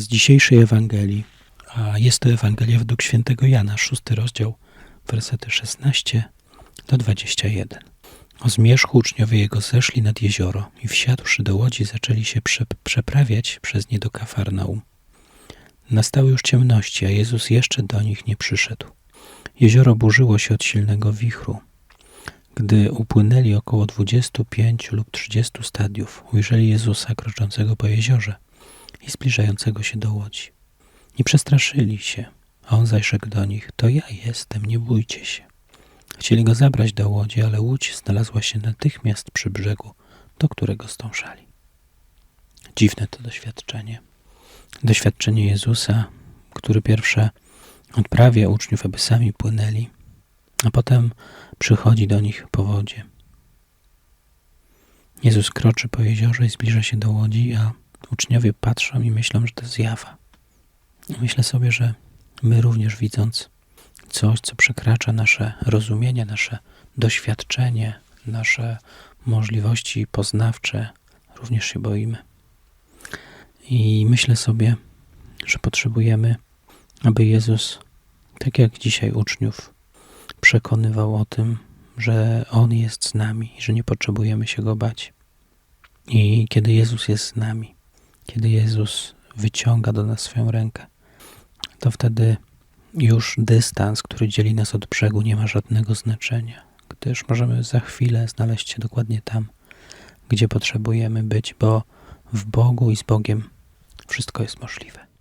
z dzisiejszej Ewangelii, a jest to Ewangelia według świętego Jana, szósty rozdział, wersety 16 do 21. O zmierzchu uczniowie jego zeszli nad jezioro i wsiadłszy do łodzi zaczęli się prze przeprawiać przez nie do Kafarnaum. Nastały już ciemności, a Jezus jeszcze do nich nie przyszedł. Jezioro burzyło się od silnego wichru. Gdy upłynęli około 25 lub 30 stadiów, ujrzeli Jezusa kroczącego po jeziorze i zbliżającego się do łodzi. Nie przestraszyli się, a on zaś rzekł do nich: To ja jestem, nie bójcie się. Chcieli go zabrać do łodzi, ale łódź znalazła się natychmiast przy brzegu, do którego stążali. Dziwne to doświadczenie. Doświadczenie Jezusa, który pierwsze odprawia uczniów, aby sami płynęli, a potem przychodzi do nich po wodzie. Jezus kroczy po jeziorze i zbliża się do łodzi, a uczniowie patrzą i myślą, że to zjawa. Myślę sobie, że my również widząc coś, co przekracza nasze rozumienie, nasze doświadczenie, nasze możliwości poznawcze, również się boimy. I myślę sobie, że potrzebujemy, aby Jezus, tak jak dzisiaj uczniów, przekonywał o tym, że On jest z nami że nie potrzebujemy się Go bać. I kiedy Jezus jest z nami, kiedy Jezus wyciąga do nas swoją rękę, to wtedy już dystans, który dzieli nas od brzegu, nie ma żadnego znaczenia, gdyż możemy za chwilę znaleźć się dokładnie tam, gdzie potrzebujemy być, bo w Bogu i z Bogiem wszystko jest możliwe.